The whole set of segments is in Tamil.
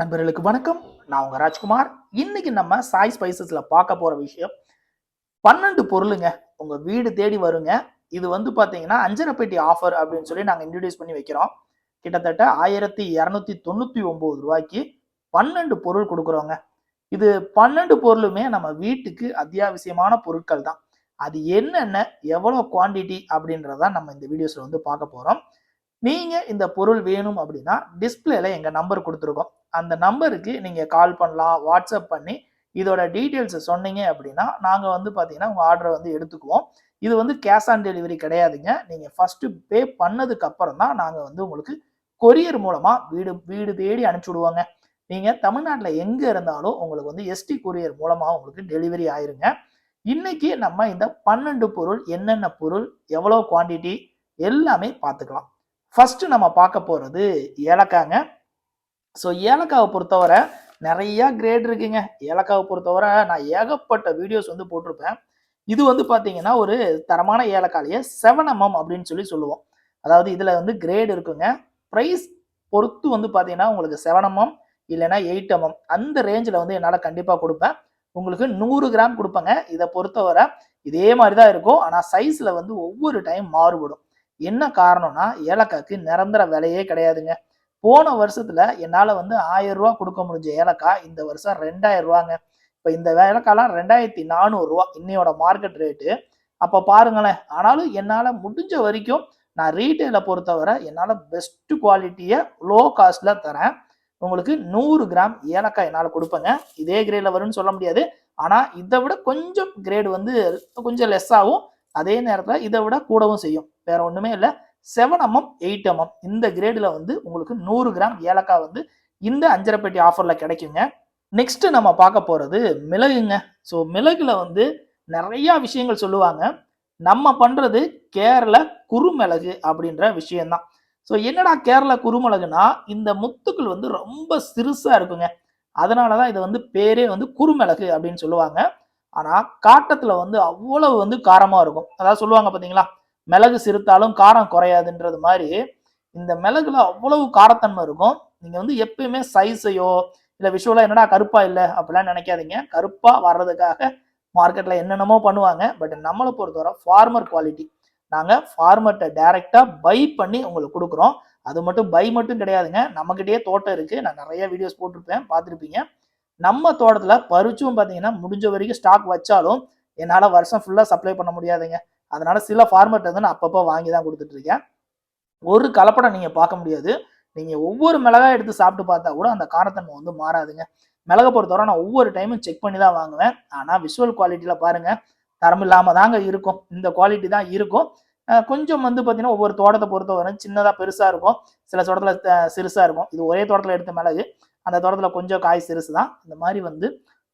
நண்பர்களுக்கு வணக்கம். நான் உங்க ராஜ்குமார். இன்னைக்கு நம்ம சாய் ஸ்பைசஸ்ல பார்க்க போற விஷயம் பன்னெண்டு பொருளுங்க. உங்க வீடு தேடி வருங்க. இது வந்து பாத்தீங்கன்னா அஞ்சரை பெட்டி ஆஃபர் அப்படின்னு சொல்லி நாங்க இன்ட்ரடியூஸ் பண்ணி வைக்கிறோம். கிட்டத்தட்ட ஆயிரத்தி இரநூத்தி தொண்ணூத்தி ஒன்பது ரூபாய்க்கு பன்னெண்டு பொருள் கொடுக்குறோங்க. இது பன்னெண்டு பொருளுமே நம்ம வீட்டுக்கு அத்தியாவசியமான பொருட்கள் தான். அது என்னென்ன எவ்வளோ குவாண்டிட்டி அப்படின்றத நம்ம இந்த வீடியோஸ்ல வந்து பார்க்க போறோம். நீங்க இந்த பொருள் வேணும் அப்படின்னா டிஸ்பிளேல எங்க நம்பர் கொடுத்துருக்கோம். அந்த நம்பருக்கு நீங்க கால் பண்ணலாம் வாட்ஸ்அப் பண்ணி இதோட டீட்டெயில்ஸ் சொன்னீங்க அப்படின்னா நாங்க வந்து பாத்தீங்கன்னா உங்க ஆர்டரை வந்து எடுத்துக்குவோம். இது வந்து கேஷ் ஆன் டெலிவரி கிடையாதுங்க. நீங்க ஃபர்ஸ்ட் பே பண்ணதுக்கு அப்புறம் தான் நாங்க வந்து உங்களுக்கு கொரியர் மூலமா வீடு வீடு தேடி அனுப்பிச்சி விடுவோங்க. நீங்க தமிழ்நாட்டில் எங்க இருந்தாலும் உங்களுக்கு வந்து எஸ்டி கொரியர் மூலமா உங்களுக்கு டெலிவரி ஆயிருங்க. இன்னைக்கு நம்ம இந்த பன்னெண்டு பொருள் என்னென்ன பொருள் எவ்வளோ குவான்டிட்டி எல்லாமே பார்த்துக்கலாம். ஃபர்ஸ்ட் நம்ம பார்க்க போகிறது ஏலக்காங்க. ஸோ ஏலக்காவை பொறுத்தவரை நிறையா கிரேட் இருக்குங்க. ஏலக்காவை பொறுத்தவரை நான் ஏகப்பட்ட வீடியோஸ் வந்து போட்டிருப்பேன். இது வந்து பார்த்தீங்கன்னா ஒரு தரமான ஏலக்காலையே செவன் எம்எம் அப்படின்னு சொல்லி சொல்லுவோம். அதாவது இதில் வந்து கிரேட் இருக்குங்க. ப்ரைஸ் பொறுத்து வந்து பார்த்தீங்கன்னா உங்களுக்கு செவன் எம்எம் இல்லைன்னா எயிட் எம்எம் அந்த ரேஞ்சில் வந்து என்னால் கண்டிப்பாக கொடுப்பேன். உங்களுக்கு நூறு கிராம் கொடுப்பேங்க. இதை பொறுத்தவரை இதே மாதிரி தான் இருக்கும் ஆனால் சைஸில் வந்து ஒவ்வொரு டைம் மாறுபடும். என்ன காரணம்னா ஏலக்காய்க்கு நிரந்தர விலையே கிடையாதுங்க. போன வருஷத்துல என்னால வந்து ஆயிரம் ரூபா கொடுக்க முடிஞ்ச ஏலக்காய் இந்த வருஷம் ரெண்டாயிரம் ரூபாங்க. இப்போ இந்த ஏலக்காய்லாம் ரெண்டாயிரத்தி நானூறு ரூபா இன்னையோட மார்க்கெட் ரேட்டு அப்போ பாருங்களேன் ஆனாலும் என்னால் முடிஞ்ச வரைக்கும் நான் ரீட்டைலை பொறுத்தவரை என்னால் பெஸ்ட் குவாலிட்டியை லோ காஸ்ட்ல தரேன். உங்களுக்கு நூறு கிராம் ஏலக்காய் என்னால் கொடுப்பேங்க. இதே கிரேடில் வரும்னு சொல்ல முடியாது. ஆனால் இதை விட கொஞ்சம் கிரேடு வந்து கொஞ்சம் லெஸ் ஆகும் அதே நேரத்தில் இதை விட கூடவும் செய்யும். வேற ஒன்றுமே இல்லை. செவன் எம்எம் எயிட் எம்எம் இந்த கிரேடில் வந்து உங்களுக்கு நூறு கிராம் ஏலக்காய் வந்து இந்த அஞ்சரை பெட்டி ஆஃபரில் கிடைக்குங்க. நெக்ஸ்ட் நம்ம பார்க்க போகிறது மிளகுங்க. ஸோ மிளகுல வந்து நிறையா விஷயங்கள் சொல்லுவாங்க. நம்ம பண்ணுறது கேரள குறுமிளகு அப்படின்ற விஷயம்தான். ஸோ என்னடா கேரள குறுமிளகுனா இந்த முத்துக்கள் வந்து ரொம்ப சிறுசாக இருக்குங்க. அதனால தான் இதை வந்து பேரே வந்து குறுமிளகு அப்படின்னு சொல்லுவாங்க. ஆனால் காட்டத்தில் வந்து அவ்வளவு வந்து காரமாக இருக்கும். அதாவது சொல்லுவாங்க பார்த்தீங்களா மிளகு சிறுத்தாலும் காரம் குறையாதுன்றது மாதிரி இந்த மிளகுல அவ்வளவு காரத்தன்மை இருக்கும். நீங்க வந்து எப்பயுமே சைஸையோ இல்லை விஷுவலா என்னடா கருப்பா இல்லை அப்படிலாம் நினைக்காதீங்க. கருப்பா வர்றதுக்காக மார்க்கெட்ல என்னென்னமோ பண்ணுவாங்க. பட் நம்மளை பொறுத்தவரை ஃபார்மர் குவாலிட்டி நாங்க ஃபார்மர்கிட்ட டைரக்டா பை பண்ணி உங்களுக்கு கொடுக்குறோம். அது மட்டும் பை மட்டும் கிடையாதுங்க. நம்மகிட்டயே தோட்டம் இருக்கு. நான் நிறைய வீடியோஸ் போட்டிருப்பேன் பார்த்துருப்பீங்க. நம்ம தோட்டத்தில் பறிச்சும் பார்த்தீங்கன்னா முடிஞ்ச வரைக்கும் ஸ்டாக் வச்சாலும் என்னால் வருஷம் ஃபுல்லாக சப்ளை பண்ண முடியாதுங்க. அதனால சில ஃபார்மேட் வந்து நான் அப்பப்போ வாங்கி தான் கொடுத்துட்ருக்கேன். ஒரு கலப்படம் நீங்கள் பார்க்க முடியாது. நீங்கள் ஒவ்வொரு மிளகாய் எடுத்து சாப்பிட்டு பார்த்தா கூட அந்த காரத்தன்மை வந்து மாறாதுங்க. மிளகை பொறுத்தவரை நான் ஒவ்வொரு டைமும் செக் பண்ணி தான் வாங்குவேன். ஆனால் விஷுவல் குவாலிட்டியில் பாருங்கள் தரம் இல்லாமல் தாங்க இருக்கும். இந்த குவாலிட்டி தான் இருக்கும். கொஞ்சம் வந்து பார்த்தீங்கன்னா ஒவ்வொரு தோட்டத்தை பொறுத்தவரை சின்னதாக பெருசாக இருக்கும். சில தோட்டத்தில் சிறுசாக இருக்கும். இது ஒரே தோட்டத்தில் எடுத்த மிளகு. அந்த தோட்டத்தில் கொஞ்சம் காய் சிறுசு தான் இந்த மாதிரி வந்து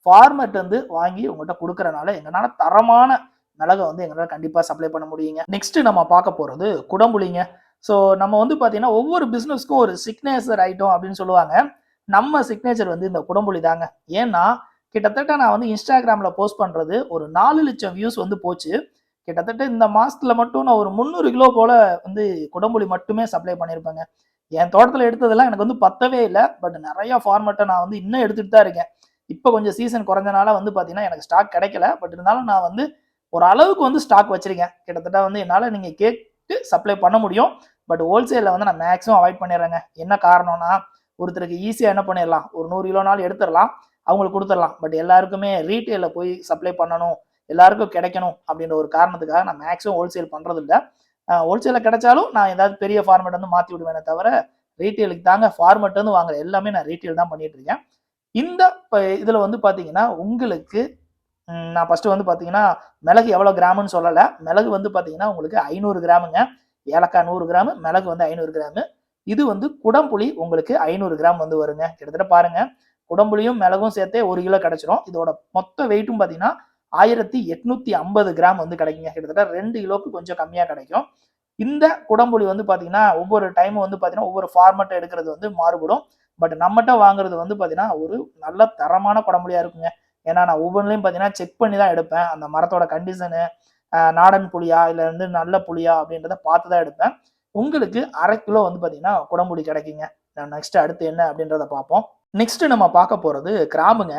ஃபார்மேட் வந்து வாங்கி உங்கள்கிட்ட கொடுக்கறனால எங்களால் தரமான மிளகை வந்து எங்களால் கண்டிப்பாக சப்ளை பண்ண முடியுங்க. நெக்ஸ்ட் நம்ம பார்க்க போகிறது குடம்புளிங்க. ஸோ நம்ம வந்து பார்த்தீங்கன்னா ஒவ்வொரு பிஸ்னஸ்க்கும் ஒரு சிக்னேச்சர் ஐட்டம் அப்படின்னு சொல்லுவாங்க. நம்ம சிக்னேச்சர் வந்து இந்த குடம்புளி தாங்க. ஏன்னா கிட்டத்தட்ட நான் வந்து இன்ஸ்டாகிராமில் போஸ்ட் பண்ணுறது ஒரு நாலு லட்சம் வியூஸ் வந்து போச்சு. கிட்டத்தட்ட இந்த மாதத்தில் மட்டும் நான் ஒரு முந்நூறு கிலோ போல் வந்து குடம்புளி மட்டுமே சப்ளை பண்ணியிருப்பேங்க என் தோட்டத்தில் எடுத்ததெல்லாம் எனக்கு வந்து பத்தவே இல்லை. பட் நிறைய ஃபார்மேட்டை நான் வந்து இன்னும் எடுத்துகிட்டு தான் இருக்கேன். இப்போ கொஞ்சம் சீசன் குறைஞ்சனால வந்து பார்த்தீங்கன்னா எனக்கு ஸ்டாக் கிடைக்கல. பட் இருந்தாலும் நான் வந்து ஒரு அளவுக்கு வந்து ஸ்டாக் வச்சிருக்கேன். கிட்டத்தட்ட வந்து என்னால் நீங்கள் கேட்டு சப்ளை பண்ண முடியும். பட் ஹோல்சேலில் வந்து நான் மேக்ஸிமம் அவாய்ட் பண்ணிடுறேங்க. என்ன காரணம்னா ஒருத்தருக்கு ஈஸியாக என்ன பண்ணிடலாம்? ஒரு நூறு கிலோ நாள் எடுத்துடலாம். அவங்களுக்கு கொடுத்துடலாம். பட் எல்லாருக்குமே ரீட்டெயிலில் போய் சப்ளை பண்ணணும். எல்லாருக்கும் கிடைக்கணும் அப்படின்ற ஒரு காரணத்துக்காக நான் மேக்ஸிமம் ஹோல்சேல் பண்ணுறது இல்லை ஹோல்சேலில் கிடைச்சாலும் நான் ஏதாவது பெரிய ஃபார்மேட் வந்து மாற்றி விடுவேனே தவிர ரீட்டெயிலுக்கு தாங்க ஃபார்மேட் வந்து வாங்குற எல்லாமே நான் ரீட்டெயில் தான் பண்ணிட்டு இருக்கேன். இந்த இதில் வந்து பார்த்தீங்கன்னா உங்களுக்கு நான் ஃபஸ்ட்டு வந்து பார்த்தீங்கன்னா மிளகு எவ்வளோ கிராமுன்னு சொல்லலை. மிளகு வந்து பார்த்தீங்கன்னா உங்களுக்கு ஐநூறு கிராமுங்க. ஏலக்காய் நூறு கிராம் மிளகு வந்து ஐநூறு கிராமு. இது வந்து குடம்புளி உங்களுக்கு ஐநூறு கிராம் வந்து வருங்க. கிட்டத்தட்ட பாருங்க. குடம்புளியும் மிளகும் சேர்த்தே ஒரு கிலோ கிடச்சிரும். இதோட மொத்த வெயிட்டும் பார்த்தீங்கன்னா ஆயிரத்தி எட்நூத்தி ஐம்பது கிராம் வந்து கிடைக்குங்க. கிட்டத்தட்ட ரெண்டு கிலோக்கு கொஞ்சம் கம்மியாக கிடைக்கும். இந்த குடம்புளி வந்து பார்த்தீங்கன்னா ஒவ்வொரு டைமும் வந்து பார்த்தீங்கன்னா ஒவ்வொரு ஃபார்மேட்டை எடுக்கிறது வந்து மாறுபடும். பட் நம்மகிட்ட வாங்குறது வந்து பார்த்தீங்கன்னா ஒரு நல்ல தரமான குடம்புளியா இருக்குங்க. ஏன்னா நான் ஒவ்வொன்றிலையும் பார்த்தீங்கன்னா செக் பண்ணி தான் எடுப்பேன். அந்த மரத்தோட கண்டிஷனு நாடன் புளியா இல்லை வந்து நல்ல புளியா அப்படின்றத பார்த்து தான் எடுப்பேன். உங்களுக்கு அரை கிலோ வந்து பார்த்தீங்கன்னா குடம்புளி கிடைக்குங்க. நெக்ஸ்ட் அடுத்து என்ன அப்படின்றத பார்ப்போம். நெக்ஸ்ட் நம்ம பார்க்க போறது கிராம்புங்க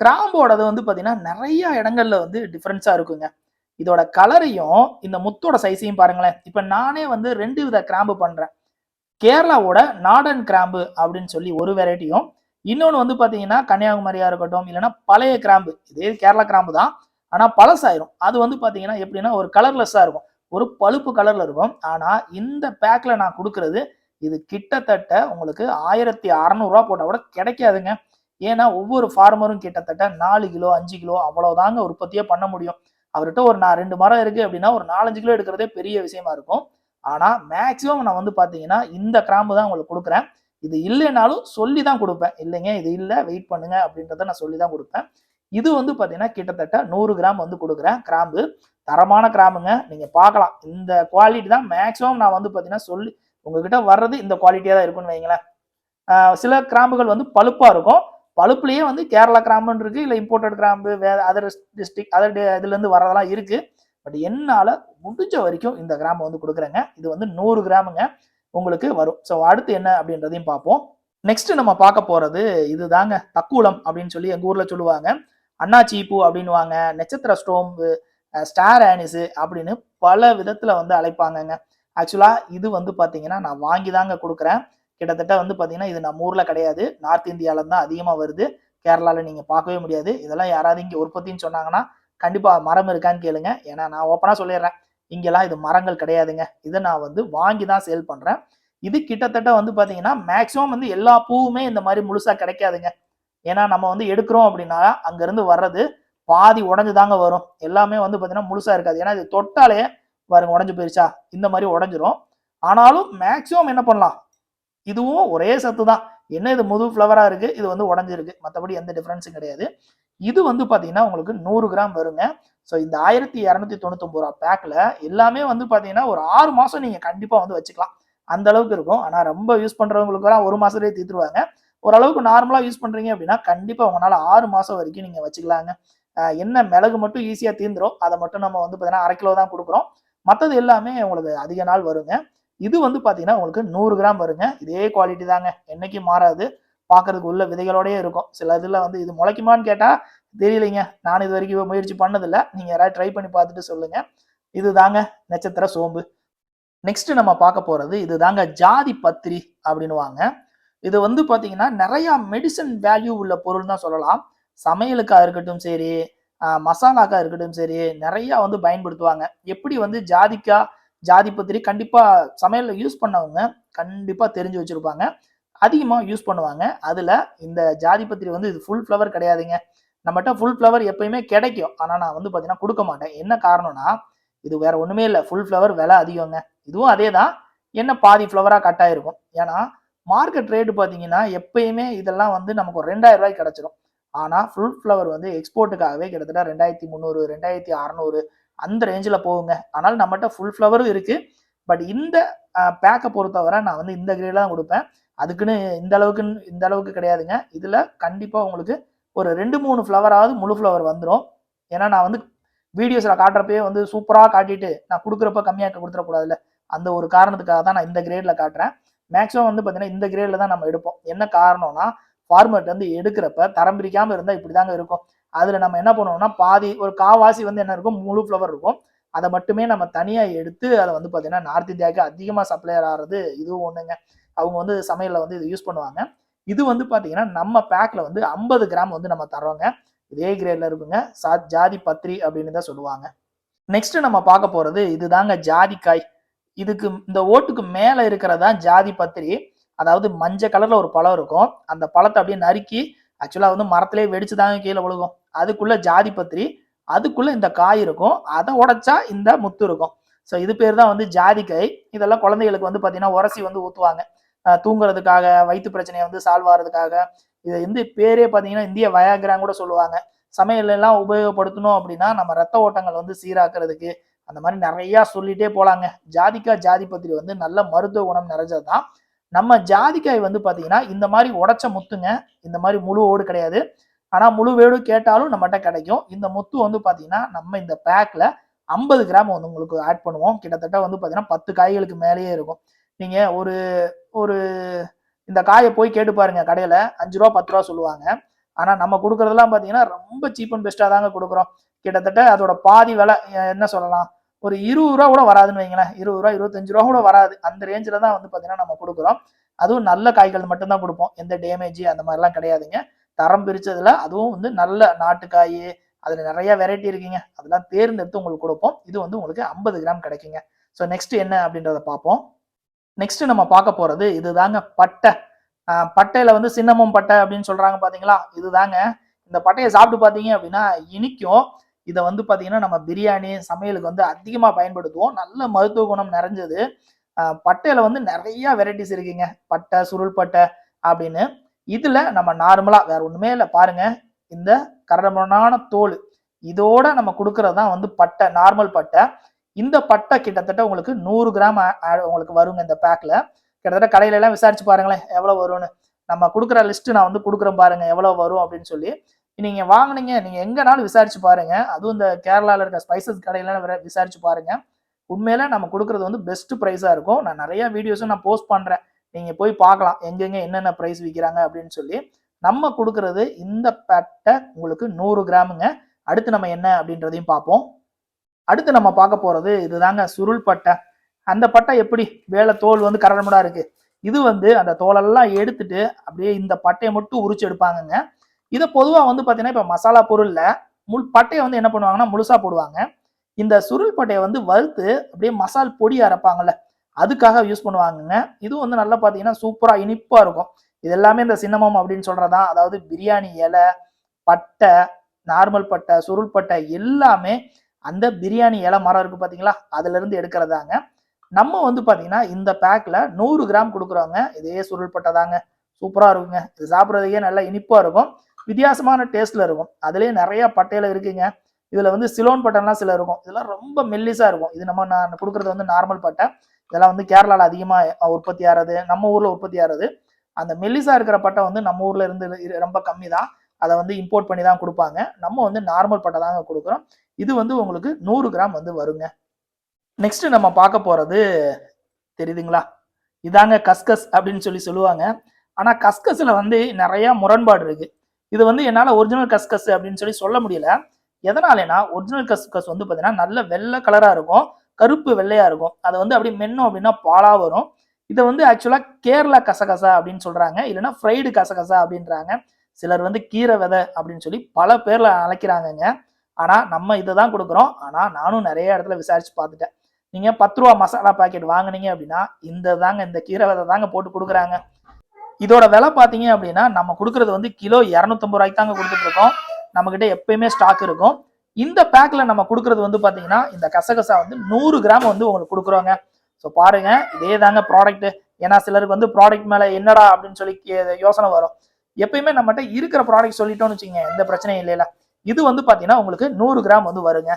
கிராம்போடது வந்து பார்த்தீங்கன்னா நிறைய இடங்கள்ல வந்து டிஃப்ரென்ஸாக இருக்குங்க. இதோட கலரையும் இந்த முத்தோட சைஸையும் பாருங்களேன். இப்போ நானே வந்து ரெண்டு வித கிராம்பு பண்ணுறேன் கேரளாவோட நாடன் கிராம்பு அப்படின்னு சொல்லி ஒரு வெரைட்டியும் இன்னொன்று வந்து பார்த்தீங்கன்னா கன்னியாகுமரியாக இருக்கட்டும் இல்லைன்னா பழைய கிராம்பு. இதே கேரளா கிராம்பு தான். ஆனால் பழசாயிரும். அது வந்து பார்த்தீங்கன்னா எப்படின்னா ஒரு கலர்லெஸ்ஸாக இருக்கும். ஒரு பழுப்பு கலரில் இருக்கும். ஆனால் இந்த பேக்கில் நான் கொடுக்கறது இது கிட்டத்தட்ட உங்களுக்கு ஆயிரத்தி அறநூறுவா போட்டால் கூட கிடைக்காதுங்க. ஏன்னா ஒவ்வொரு ஃபார்மரும் கிட்டத்தட்ட நாலு கிலோ அஞ்சு கிலோ அவ்வளோதாங்க உற்பத்தியே பண்ண முடியும். அவர்கிட்ட ஒரு நான் ரெண்டு மரம் இருக்குது அப்படின்னா ஒரு நாலஞ்சு கிலோ எடுக்கிறதே பெரிய விஷயமா இருக்கும். ஆனால் மேக்ஸிமம் நான் வந்து பார்த்தீங்கன்னா இந்த கிராம்பு தான் உங்களுக்கு கொடுக்குறேன். இது இல்லைனாலும் சொல்லி தான் கொடுப்பேன். இல்லைங்க இது இல்லை வெயிட் பண்ணுங்க அப்படின்றத நான் சொல்லி தான் கொடுப்பேன். இது வந்து பார்த்தீங்கன்னா கிட்டத்தட்ட நூறு கிராம் வந்து கொடுக்குறேன் கிராம்பு. தரமான கிராம்புங்க. நீங்கள் பார்க்கலாம் இந்த குவாலிட்டி தான் மேக்ஸிமம் நான் வந்து பார்த்தீங்கன்னா சொல்லி உங்ககிட்ட வர்றது இந்த குவாலிட்டியாக தான் இருக்குன்னு வைங்களேன் சில கிராம்புகள் வந்து பழுப்பாக இருக்கும். பழுப்புலேயே வந்து கேரளா கிராம்புன்னு இருக்குது இல்லை இம்போர்ட்டட் கிராம்பு வேறு அதர் டிஸ்ட்ரிக் அதர் இதுலேருந்து வரதெல்லாம் இருக்குது பட் என்னால் முடிஞ்ச வரைக்கும் இந்த கிராம்பை வந்து கொடுக்குறேங்க. இது வந்து நூறு கிராமுங்க. உங்களுக்கு வரும். ஸோ அடுத்து என்ன அப்படின்றதையும் பார்ப்போம். நெக்ஸ்ட் நம்ம பார்க்க போறது இதுதாங்க. தக்கூலம் அப்படின்னு சொல்லி எங்கள் ஊரில் சொல்லுவாங்க. அண்ணாச்சி பூ அப்படின்னுவாங்க. நட்சத்திர ஸ்டோம்பு ஸ்டார் ஆனிஸு அப்படின்னு பல விதத்தில் வந்து அழைப்பாங்கங்க. ஆக்சுவலாக இது வந்து பார்த்தீங்கன்னா நான் வாங்கி தாங்க கொடுக்குறேன். கிட்டத்தட்ட வந்து பார்த்தீங்கன்னா இது நம்ம ஊரில் கிடையாது. நார்த் இந்தியால தான் அதிகமாக வருது. கேரளாவில் நீங்கள் பார்க்கவே முடியாது. இதெல்லாம் யாராவது இங்கே உற்பத்தின்னு சொன்னாங்கன்னா கண்டிப்பாக மரம் இருக்கான்னு கேளுங்க. ஏன்னா நான் ஓப்பனாக சொல்லிடுறேன். இங்கெல்லாம் இது மரங்கள் கிடையாதுங்க. இதை நான் வந்து வாங்கி தான் சேல் பண்ணுறேன் இது கிட்டத்தட்ட வந்து பார்த்தீங்கன்னா மேக்ஸிமம் வந்து எல்லா பூவுமே இந்த மாதிரி முழுசாக கிடைக்காதுங்க. ஏன்னா நம்ம வந்து எடுக்கிறோம் அப்படின்னா அங்கேருந்து வர்றது பாதி உடஞ்சு தாங்க வரும். எல்லாமே வந்து பார்த்தீங்கன்னா முழுசாக இருக்காது. ஏன்னா இது தொட்டாலே பாருங்க உடஞ்சு போயிருச்சா? இந்த மாதிரி உடஞ்சிரும். ஆனாலும் மேக்சிமம் என்ன பண்ணலாம்? இதுவும் ஒரே சத்து தான். என்ன இது முது ஃப்ளவராக இருக்குது இது வந்து உடஞ்சிருக்கு. மற்றபடி எந்த டிஃப்ரென்ஸும் கிடையாது. இது வந்து பார்த்தீங்கன்னா உங்களுக்கு நூறு கிராம் வருங்க. ஸோ இந்த ஆயிரத்தி இரநூத்தி தொண்ணூத்தொம்பது ரூபா பேக்கில் எல்லாமே வந்து பார்த்தீங்கன்னா ஒரு ஆறு மாதம் நீங்கள் கண்டிப்பாக வந்து வச்சுக்கலாம். அந்த அளவுக்கு இருக்கும். ஆனால் ரொம்ப யூஸ் பண்ணுறவங்களுக்குலாம் ஒரு மாதத்துலேயே தீர்த்துருவாங்க. ஓரளவுக்கு நார்மலாக யூஸ் பண்ணுறீங்க அப்படின்னா கண்டிப்பாக உங்களால் ஆறு மாதம் வரைக்கும் நீங்கள் வச்சுக்கலாங்க. என்ன மிளகு மட்டும் ஈஸியாக தீந்துரும். அதை மட்டும் நம்ம வந்து பார்த்தீங்கன்னா அரை கிலோ தான் கொடுக்குறோம். மற்றது எல்லாமே உங்களுக்கு அதிக நாள் வருங்க. இது வந்து பார்த்தீங்கன்னா உங்களுக்கு நூறு கிராம் வருங்க. இதே குவாலிட்டி தாங்க. என்னைக்கும் மாறாது. பார்க்கறதுக்கு உள்ள விதைகளோடயே இருக்கும். சில இதில் வந்து இது முளைக்குமான்னு கேட்டால் தெரியலைங்க. நான் இது வரைக்கும் முயற்சி பண்ணதில்லை. நீங்கள் யாராவது ட்ரை பண்ணி பார்த்துட்டு சொல்லுங்க. இது தாங்க நட்சத்திர சோம்பு. நெக்ஸ்ட் நம்ம பார்க்க போகிறது இது தாங்க ஜாதி பத்திரி அப்படின்னுவாங்க. இது வந்து பார்த்தீங்கன்னா நிறையா மெடிசன் வேல்யூ உள்ள பொருள் தான் சொல்லலாம். சமையலுக்காக இருக்கட்டும் சரி மசாலாக்காக இருக்கட்டும் சரி நிறையா வந்து பயன்படுத்துவாங்க. எப்படி வந்து ஜாதிக்காய் ஜாதி பத்திரி கண்டிப்பா சமையல்ல யூஸ் பண்ணவங்க கண்டிப்பா தெரிஞ்சு வச்சிருப்பாங்க. அதிகமாக யூஸ் பண்ணுவாங்க. அதுல இந்த ஜாதி பத்திரி வந்து இது ஃபுல் ஃப்ளவர் கிடையாதுங்க. நம்மகிட்ட ஃபுல் ஃப்ளவர் எப்பயுமே கிடைக்கும். ஆனா நான் வந்து பாத்தீங்கன்னா கொடுக்க மாட்டேன். என்ன காரணம்னா இது வேற ஒண்ணுமே இல்லை. ஃபுல் ஃப்ளவர் விலை அதிகங்க. இதுவும் அதே தான் என்ன பாதி ஃப்ளவரா கட் ஆயிருக்கும். ஏன்னா மார்க்கெட் ரேட்டு பார்த்தீங்கன்னா எப்பயுமே இதெல்லாம் வந்து நமக்கு ஒரு ரெண்டாயிரம் ரூபாய்க்கு கிடைச்சிரும். ஆனால் ஃபுல் ஃப்ளவர் வந்து எக்ஸ்போர்ட்டுக்காகவே கிட்டத்தட்ட ரெண்டாயிரத்தி முந்நூறு ரெண்டாயிரத்தி அறநூறு அந்த ரேஞ்சில் போகுங்க. ஆனால் நம்மகிட்ட ஃபுல் ஃப்ளவரும் இருக்குது பட் இந்த பேக்கை பொறுத்தவரை நான் வந்து இந்த கிரேடில் தான் கொடுப்பேன். அதுக்குன்னு இந்த அளவுக்குன்னு இந்த அளவுக்கு கிடையாதுங்க. இதில் கண்டிப்பாக உங்களுக்கு ஒரு ரெண்டு மூணு ஃப்ளவராவது முழு ஃப்ளவர் வந்துடும் ஏன்னா நான் வந்து வீடியோஸில் காட்டுறப்பயே வந்து சூப்பராக காட்டிட்டு நான் கொடுக்குறப்ப கம்மியாக கொடுத்துடக்கூடாதுல்ல. அந்த ஒரு காரணத்துக்காக தான் நான் இந்த கிரேடில் காட்டுறேன். மேக்ஸிமம் வந்து பார்த்தீங்கன்னா இந்த கிரேடில் தான் நம்ம எடுப்போம். என்ன காரணம்னா ஃபார்மேட் வந்து எடுக்கிறப்ப தரம் பிரிக்காமல் இருந்தால் இப்படி தாங்க இருக்கும். அதில் நம்ம என்ன பண்ணுவோம்னா பாதி ஒரு காவாசி வந்து என்ன இருக்கும்? முழு ஃப்ளவர் இருக்கும். அதை மட்டுமே நம்ம தனியாக எடுத்து அதை வந்து பார்த்தீங்கன்னா நார்த் இந்தியாவுக்கு அதிகமாக சப்ளையர் ஆகிறது இதுவும் ஒன்றுங்க அவங்க வந்து சமையலில் வந்து இது யூஸ் பண்ணுவாங்க. இது வந்து பார்த்தீங்கன்னா நம்ம பேக்கில் வந்து ஐம்பது கிராம் வந்து நம்ம தரோங்க இதே கிரேடில் இருக்குங்க. சா ஜாதி பத்ரி அப்படின்னு தான் சொல்லுவாங்க. நெக்ஸ்ட் நம்ம பார்க்க போகிறது இதுதாங்க ஜாதிக்காய். இதுக்கு இந்த ஓட்டுக்கு மேலே இருக்கிறதா ஜாதி பத்திரி? அதாவது மஞ்சள் கலரில் ஒரு பழம் இருக்கும். அந்த பழத்தை அப்படியே நறுக்கி ஆக்சுவலாக வந்து மரத்திலே வெடிச்சு தாங்க கீழே விழுகும். அதுக்குள்ள ஜாதி பத்திரி அதுக்குள்ள இந்த காய் இருக்கும் அதை உடைச்சா இந்த முத்து இருக்கும். ஸோ இது பேர் தான் வந்து ஜாதிக்காய் இதெல்லாம் குழந்தைகளுக்கு வந்து பார்த்தீங்கன்னா உரசி வந்து ஊற்றுவாங்க தூங்குறதுக்காக வயிற்று பிரச்சனையை வந்து சால்வ் ஆகிறதுக்காக. இது வந்து பேரே பார்த்தீங்கன்னா இந்திய வயாகிரான் கூட சொல்லுவாங்க. சமையலெல்லாம் உபயோகப்படுத்தணும் அப்படின்னா நம்ம ரத்த ஓட்டங்கள் வந்து சீராக்குறதுக்கு அந்த மாதிரி நிறையா சொல்லிட்டே போகலாங்க ஜாதிக்காய் ஜாதி பத்திரி வந்து நல்ல மருத்துவ குணம் நிறைஞ்சது தான் நம்ம ஜாதிக்காய் வந்து பார்த்தீங்கன்னா இந்த மாதிரி உடச்ச முத்துங்க இந்த மாதிரி முழு ஓடு கிடையாது. ஆனால் முழு வேடு கேட்டாலும் நம்மகிட்ட கிடைக்கும். இந்த முத்து வந்து பார்த்தீங்கன்னா நம்ம இந்த பேக்கில் ஐம்பது கிராம் வந்து உங்களுக்கு ஆட் பண்ணுவோம். கிட்டத்தட்ட வந்து பார்த்தீங்கன்னா பத்து காய்களுக்கு மேலேயே இருக்கும். நீங்கள் ஒரு ஒரு இந்த காயை போய் கேட்டு பாருங்க கடையில். அஞ்சு ரூபா பத்து ரூபா சொல்லுவாங்க. ஆனால் நம்ம கொடுக்குறதெல்லாம் பார்த்தீங்கன்னா ரொம்ப சீப் அண்ட் பெஸ்ட்டாக தாங்க கொடுக்குறோம். கிட்டத்தட்ட அதோட பாதி விலை என்ன சொல்லலாம்? ஒரு இருபது ரூபா கூட வராதுன்னு வைங்களேன். இருபது ரூபா இருபத்தஞ்சு ரூபா கூட வராது. அந்த ரேஞ்சில் தான் வந்து பார்த்தீங்கன்னா நம்ம கொடுக்குறோம். அதுவும் நல்ல காய்கள் மட்டும்தான் கொடுப்போம். எந்த டேமேஜ் அந்த மாதிரிலாம் கிடையாதுங்க. தரம் பிரிச்சதுல அதுவும் வந்து நல்ல நாட்டுக்காய் அதுல நிறைய வெரைட்டி இருக்குங்க. அதெல்லாம் தேர்ந்தெடுத்து உங்களுக்கு கொடுப்போம். இது வந்து உங்களுக்கு ஐம்பது கிராம் கிடைக்குங்க. ஸோ நெக்ஸ்ட் என்ன அப்படின்றத பார்ப்போம். நெக்ஸ்ட் நம்ம பார்க்க போறது இதுதாங்க பட்டை. பட்டையில் பட்டையில வந்து சின்னமும் பட்டை அப்படின்னு சொல்றாங்க பாத்தீங்களா? இதுதாங்க. இந்த பட்டையை சாப்பிட்டு பாத்தீங்க அப்படின்னா இனிக்கும். இதை வந்து பாத்தீங்கன்னா நம்ம பிரியாணி சமையலுக்கு வந்து அதிகமா பயன்படுத்துவோம். நல்ல மருத்துவ குணம் நிறைஞ்சது. பட்டையில் பட்டையில வந்து நிறைய வெரைட்டிஸ் இருக்குங்க. பட்டை சுருள் பட்டை அப்படின்னு. இதுல நம்ம நார்மலா வேற ஒண்ணுமே இல்லை. பாருங்க இந்த கரடமனான தோல் இதோட நம்ம கொடுக்கறது தான் வந்து பட்டை நார்மல் பட்டை. இந்த பட்டை கிட்டத்தட்ட உங்களுக்கு நூறு கிராம் உங்களுக்கு வருங்க இந்த பேக்ல கிட்டத்தட்ட கடையில எல்லாம் விசாரிச்சு பாருங்களேன் எவ்வளவு வரும்னு. நம்ம கொடுக்குற லிஸ்ட் நான் வந்து கொடுக்குறேன் பாருங்க எவ்வளவு வரும் அப்படின்னு சொல்லி. நீங்க வாங்கினீங்க நீங்க எங்கனாலும் விசாரிச்சு பாருங்க. அதுவும் இந்த கேரளால இருக்க ஸ்பைசஸ் கடையில விசாரிச்சு பாருங்க. உண்மையில நம்ம கொடுக்கறது வந்து பெஸ்ட் ப்ரைஸா இருக்கும். நான் நிறைய வீடியோஸும் நான் போஸ்ட் பண்றேன். நீங்கள் போய் பார்க்கலாம். எங்கெங்கே என்னென்ன ப்ரைஸ் விற்கிறாங்க அப்படின்னு சொல்லி நம்ம கொடுக்கறது இந்த பட்டை உங்களுக்கு நூறு கிராமுங்க. அடுத்து நம்ம என்ன அப்படின்றதையும் பார்ப்போம். அடுத்து நம்ம பார்க்க போகிறது இதுதாங்க சுருள் பட்டை. அந்த பட்டை எப்படி? வேலை தோல் வந்து கரடமுடா இருக்கு. இது வந்து அந்த தோலெல்லாம் எடுத்துட்டு அப்படியே இந்த பட்டையை மட்டும் உரிச்சு எடுப்பாங்கங்க. இதை பொதுவாக வந்து பார்த்தீங்கன்னா இப்போ மசாலா பொருளில் முள் பட்டையை வந்து என்ன பண்ணுவாங்கன்னா முழுசாக போடுவாங்க. இந்த சுருள் பட்டையை வந்து வறுத்து அப்படியே மசால் பொடி அரைப்பாங்கல்ல அதுக்காக யூஸ் பண்ணுவாங்கங்க. இது வந்து நல்லா பார்த்தீங்கன்னா சூப்பராக இனிப்பாக இருக்கும். இது எல்லாமே இந்த சின்னமம் அப்படின்னு சொல்றதா அதாவது பிரியாணி இலை பட்டை நார்மல் பட்டை சுருள் பட்டை எல்லாமே அந்த பிரியாணி இலை மரம் இருக்குது பார்த்தீங்களா அதுலேருந்து எடுக்கிறதாங்க. நம்ம வந்து பார்த்தீங்கன்னா இந்த பேக்கில் நூறு கிராம் கொடுக்குறோங்க. இதே சுருள் பட்டை தாங்க. சூப்பராக இருக்குங்க. இது சாப்பிட்றதுக்கே நல்லா இனிப்பாக இருக்கும். வித்தியாசமான டேஸ்ட்ல இருக்கும். அதுலேயே நிறைய பட்டையில இருக்குங்க. இதுல வந்து சிலோன் பட்டைலாம் சில இருக்கும். இதெல்லாம் ரொம்ப மெல்லிசா இருக்கும். இது நம்ம நான் கொடுக்குறது வந்து நார்மல் பட்டை. இதெல்லாம் வந்து கேரளாவில் அதிகமாக உற்பத்தி ஆகிறது நம்ம ஊரில் உற்பத்தி ஆகிறது அந்த மெல்லிசா இருக்கிற பட்டை வந்து நம்ம ஊரில் இருந்து இரு- ரொம்ப கம்மி தான் அதை வந்து இம்போர்ட் பண்ணி தான் கொடுப்பாங்க. நம்ம வந்து நார்மல் பட்டை தாங்க கொடுக்குறோம். இது வந்து உங்களுக்கு நூறு கிராம் வந்து வருங்க. நெக்ஸ்ட் நம்ம பார்க்க போகிறது தெரியுதுங்களா? இதாங்க கஸ்கஸ் அப்படின்னு சொல்லி சொல்லுவாங்க. ஆனால் கஸ்கஸில் வந்து நிறையா முரண்பாடு இருக்கு. இது வந்து என்னால் ஒரிஜினல் கஸ்கஸ் அப்படின்னு சொல்லி சொல்ல முடியல. எதனாலனா ஒரிஜினல் கஸ்கஸ் வந்து பார்த்தீங்கன்னா நல்ல வெள்ளை கலராக இருக்கும். கருப்பு வெள்ளையா இருக்கும். அதை வந்து அப்படி மென்னும் அப்படின்னா பாலா வரும். இதை வந்து ஆக்சுவலா கேரளா கசகசா அப்படின்னு சொல்றாங்க. இல்லைன்னா ஃப்ரைடு கசகசா அப்படின்றாங்க. சிலர் வந்து கீரை விதை அப்படின்னு சொல்லி பல பேர்ல அழைக்கிறாங்கங்க. ஆனா நம்ம இதை தான் கொடுக்குறோம். ஆனா நானும் நிறைய இடத்துல விசாரிச்சு பார்த்துட்டேன். நீங்க பத்து ரூபா மசாலா பாக்கெட் வாங்குனீங்க அப்படின்னா இந்த தாங்க இந்த கீரை விதை தாங்க போட்டு கொடுக்குறாங்க. இதோட விலை பார்த்தீங்க அப்படின்னா நம்ம கொடுக்கறது வந்து கிலோ இரநூத்தம்பது ரூபாய்க்கு தாங்க கொடுத்துட்டு இருக்கோம். நம்ம எப்பயுமே ஸ்டாக் இருக்கும். இந்த பேக்ல நம்ம கொடுக்கறது வந்து பாத்தீங்கன்னா இந்த கசகசா வந்து நூறு கிராம் வந்து உங்களுக்கு கொடுக்குறோங்க. ஸோ பாருங்க இதே தாங்க ப்ராடக்ட் ஏன்னா சிலருக்கு வந்து ப்ராடக்ட் மேல என்னடா அப்படின்னு சொல்லி கே- யோசனை வரும். எப்பயுமே நம்மகிட்ட இருக்கிற ப்ராடக்ட் சொல்லிட்டோம்னு வச்சுங்க எந்த பிரச்சனையும் இல்லைல்ல. இது வந்து பாத்தீங்கன்னா உங்களுக்கு நூறு கிராம் வந்து வருங்க.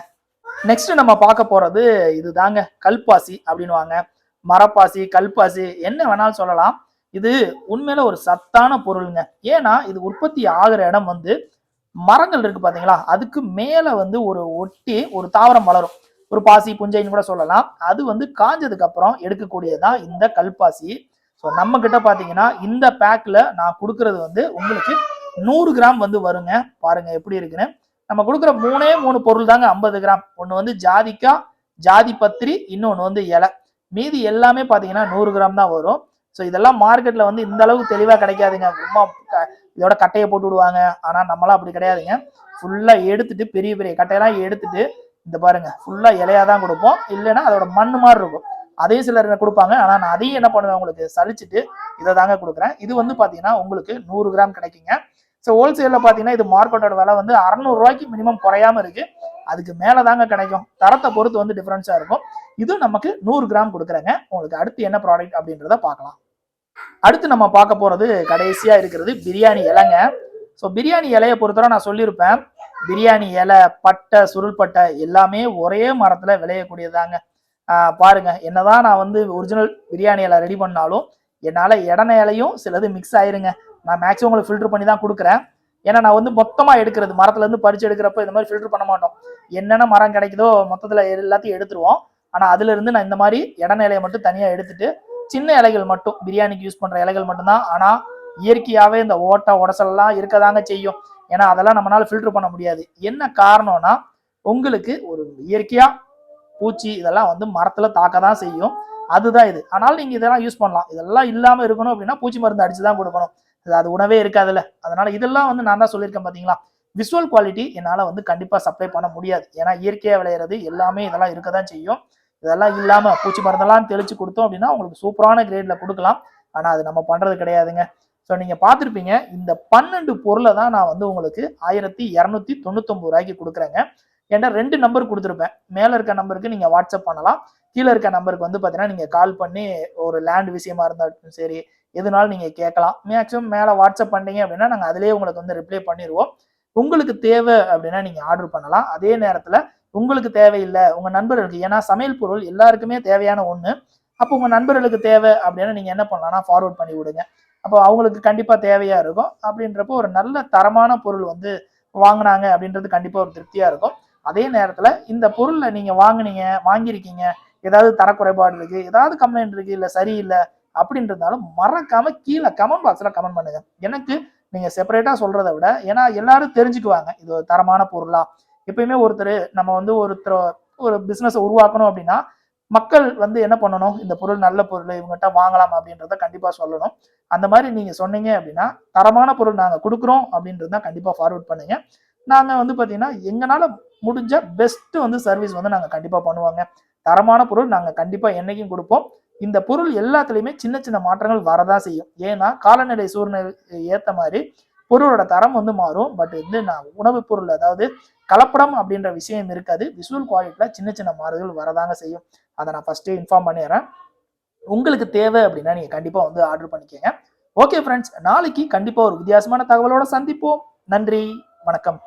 நெக்ஸ்ட் நம்ம பார்க்க போறது இதுதாங்க கல்பாசி அப்படின்னுவாங்க. மரப்பாசி கல்பாசி என்ன வேணாலும் சொல்லலாம். இது உண்மையில ஒரு சத்தான பொருளுங்க. ஏன்னா இது உற்பத்தி ஆகிற இடம் வந்து மரங்கள் இருக்கு பாத்தீங்களா? அதுக்கு மேல வந்து ஒரு ஒட்டி ஒரு தாவரம் வளரும். ஒரு பாசி புஞ்சைன்னு கூட சொல்லலாம். அது வந்து காஞ்சதுக்கு அப்புறம் எடுக்கக்கூடியதுதான் இந்த கல்பாசி. ஸோ நம்ம கிட்ட பாத்தீங்கன்னா இந்த பேக்ல நான் கொடுக்கறது வந்து உங்களுக்கு நூறு கிராம் வந்து வருங்க. பாருங்க எப்படி இருக்குன்னு. நம்ம கொடுக்குற மூணே மூணு பொருள் தாங்க ஐம்பது கிராம். ஒன்று வந்து ஜாதிக்காய் ஜாதி பத்திரி இன்னொன்று வந்து இலை. மீதி எல்லாமே பார்த்தீங்கன்னா நூறு கிராம் தான் வரும். ஸோ இதெல்லாம் மார்க்கெட்டில் வந்து இந்த அளவுக்கு தெளிவாக கிடைக்காதுங்க. சும்மா இதோட கட்டையை போட்டு விடுவாங்க. ஆனால் நம்மளாம் அப்படி கிடையாதுங்க. ஃபுல்லாக எடுத்துட்டு பெரிய பெரிய கட்டையெல்லாம் எடுத்துட்டு இந்த பாருங்க ஃபுல்லாக இலையாக தான் கொடுப்போம். இல்லைன்னா அதோட மண் மாதிரி இருக்கும். அதையும் சிலர் கொடுப்பாங்க. ஆனால் நான் அதையும் என்ன பண்ணுவேன் உங்களுக்கு சலிச்சுட்டு இதை தாங்க கொடுக்குறேன். இது வந்து பார்த்தீங்கன்னா உங்களுக்கு நூறு கிராம் கிடைக்குங்க. ஸோ ஹோல்சேலில் பார்த்தீங்கன்னா இது மார்க்கெட்டோட விலை வந்து அறநூறுவாய்க்கு மினிமம் குறையாம இருக்கு. அதுக்கு மேலே தாங்க கிடைக்கும். தரத்தை பொறுத்து வந்து டிஃப்ரென்ஸாக இருக்கும். இது நமக்கு நூறு கிராம் கொடுக்குறேங்க. உங்களுக்கு அடுத்து என்ன ப்ராடக்ட் அப்படின்றத பார்க்கலாம். அடுத்து நம்ம பார்க்க போகிறது கடைசியாக இருக்கிறது பிரியாணி இலைங்க. ஸோ பிரியாணி இலையை பொறுத்தவரை நான் சொல்லியிருப்பேன். பிரியாணி இலை பட்டை சுருள் பட்டை எல்லாமே ஒரே மரத்தில் விளையக்கூடியதாங்க. பாருங்க என்னதான் நான் வந்து ஒரிஜினல் பிரியாணி இலை ரெடி பண்ணாலும் என்னால் இடன இலையும் சிலது மிக்ஸ் ஆயிருங்க. நான் மேக்ஸிமம் உங்களுக்கு ஃபில்டர் பண்ணி தான் கொடுக்குறேன். ஏன்னா நான் வந்து மொத்தமாக எடுக்கிறது மரத்துலேருந்து பறிச்சு எடுக்கிறப்ப இந்த மாதிரி ஃபில்டர் பண்ண மாட்டோம். என்னென்ன மரம் கிடைக்குதோ மொத்தத்தில் எல்லாத்தையும் எடுத்துருவோம். ஆனால் அதுலேருந்து நான் இந்த மாதிரி இடநிலையை இலையை மட்டும் தனியாக எடுத்துட்டு சின்ன இலைகள் மட்டும் பிரியாணிக்கு யூஸ் பண்ற இலைகள் மட்டும்தான். ஆனா இயற்கையாவே இந்த ஓட்டை உடசல்லாம் இருக்கதாங்க செய்யும். ஏன்னா அதெல்லாம் நம்மளால ஃபில்டர் பண்ண முடியாது. என்ன காரணம்னா உங்களுக்கு ஒரு இயற்கையா பூச்சி இதெல்லாம் வந்து மரத்துல தாக்க தான் செய்யும். அதுதான் இது. ஆனாலும் நீங்க இதெல்லாம் யூஸ் பண்ணலாம். இதெல்லாம் இல்லாம இருக்கணும் அப்படின்னா பூச்சி மருந்து அடிச்சு தான் கொடுக்கணும். அது- அது உணவே இருக்காதுல்ல. அதனால இதெல்லாம் வந்து நான் தான் சொல்லியிருக்கேன் பாத்தீங்களா? விஷுவல் குவாலிட்டி என்னால வந்து கண்டிப்பா சப்ளை பண்ண முடியாது. ஏன்னா இயற்கையா விளையிறது எல்லாமே இதெல்லாம் இருக்க தான் செய்யும். இதெல்லாம் இல்லாமல் பூச்சி மருந்தெல்லாம் தெளிச்சு கொடுத்தோம் அப்படின்னா உங்களுக்கு சூப்பரான கிரேடில் கொடுக்கலாம். ஆனால் அது நம்ம பண்ணுறது கிடையாதுங்க. ஸோ நீங்கள் பார்த்துருப்பீங்க இந்த பன்னெண்டு பொருளை தான் நான் வந்து உங்களுக்கு ஆயிரத்தி இரநூத்தி தொண்ணூத்தொம்பது ரூபாய்க்கு கொடுக்குறேங்க. ஏன்னா ரெண்டு நம்பர் கொடுத்துருப்பேன். மேலே இருக்க நம்பருக்கு நீங்கள் வாட்ஸ்அப் பண்ணலாம். கீழே இருக்க நம்பருக்கு வந்து பார்த்தீங்கன்னா நீங்கள் கால் பண்ணி ஒரு லேண்ட் விஷயமா இருந்தாலும் சரி எதுனாலும் நீங்கள் கேட்கலாம். மேக்ஸிமம் மேலே வாட்ஸ்அப் பண்ணீங்க அப்படின்னா நாங்கள் அதிலேயே உங்களுக்கு வந்து ரிப்ளை பண்ணிடுவோம் உங்களுக்கு தேவை அப்படின்னா நீங்கள் ஆர்டர் பண்ணலாம். அதே நேரத்தில் உங்களுக்கு தேவையில்லை உங்க நண்பர்களுக்கு ஏன்னா சமையல் பொருள் எல்லாருக்குமே தேவையான ஒண்ணு. அப்போ உங்க நண்பர்களுக்கு தேவை அப்படின்னா நீங்க என்ன பண்ணலாம்னா ஃபார்வர்ட் பண்ணி விடுங்க. அப்போ அவங்களுக்கு கண்டிப்பா தேவையா இருக்கும். அப்படின்றப்போ ஒரு நல்ல தரமான பொருள் வந்து வாங்கினாங்க அப்படின்றது கண்டிப்பா ஒரு திருப்தியா இருக்கும். அதே நேரத்துல இந்த பொருளை நீங்க வாங்கினீங்க வாங்கியிருக்கீங்க ஏதாவது தரக்குறைபாடு இருக்கு ஏதாவது கம்ப்ளைண்ட் இருக்கு இல்ல சரியில்லை அப்படின்றதாலும் மறக்காம கீழே கமெண்ட் பாக்ஸ்ல கமெண்ட் பண்ணுங்க. எனக்கு நீங்க செப்பரேட்டா சொல்றதை விட ஏன்னா எல்லாரும் தெரிஞ்சுக்குவாங்க இது ஒரு தரமான பொருளா எப்பயுமே ஒருத்தர் நம்ம வந்து ஒருத்தர் ஒரு பிஸ்னஸ் உருவாக்கணும் அப்படின்னா மக்கள் வந்து என்ன பண்ணணும்? இந்த பொருள் நல்ல பொருள் இவங்ககிட்ட வாங்கலாம் அப்படின்றத கண்டிப்பா சொல்லணும். அந்த மாதிரி நீங்க சொன்னீங்க அப்படின்னா தரமான பொருள் நாங்க கொடுக்குறோம் அப்படின்றத கண்டிப்பா ஃபார்வர்ட் பண்ணுங்க. நாங்க வந்து பாத்தீங்கன்னா எங்களால் முடிஞ்ச பெஸ்ட் வந்து சர்வீஸ் வந்து நாங்க கண்டிப்பா பண்ணுவாங்க. தரமான பொருள் நாங்க கண்டிப்பா என்னைக்கும் கொடுப்போம். இந்த பொருள் எல்லாத்துலயுமே சின்ன சின்ன மாற்றங்கள் வரதான் செய்யும். ஏன்னா காலநிலை சூழ்நிலை ஏத்த மாதிரி பொருளோட தரம் வந்து மாறும். பட் வந்து நான் உணவுப் பொருள் அதாவது கலப்படம் அப்படின்ற விஷயம் இருக்காது. விசுவல் குவாலிட்டியில் சின்ன சின்ன மாறுதல் வரதாங்க செய்யும். அதை நான் ஃபஸ்ட்டு இன்ஃபார்ம் பண்ணிடுறேன் உங்களுக்கு தேவை அப்படின்னா நீங்கள் கண்டிப்பாக வந்து ஆர்டர் பண்ணிக்கோங்க. ஓகே ஃப்ரெண்ட்ஸ் நாளைக்கு கண்டிப்பாக ஒரு வித்தியாசமான தகவலோட சந்திப்போம். நன்றி வணக்கம்.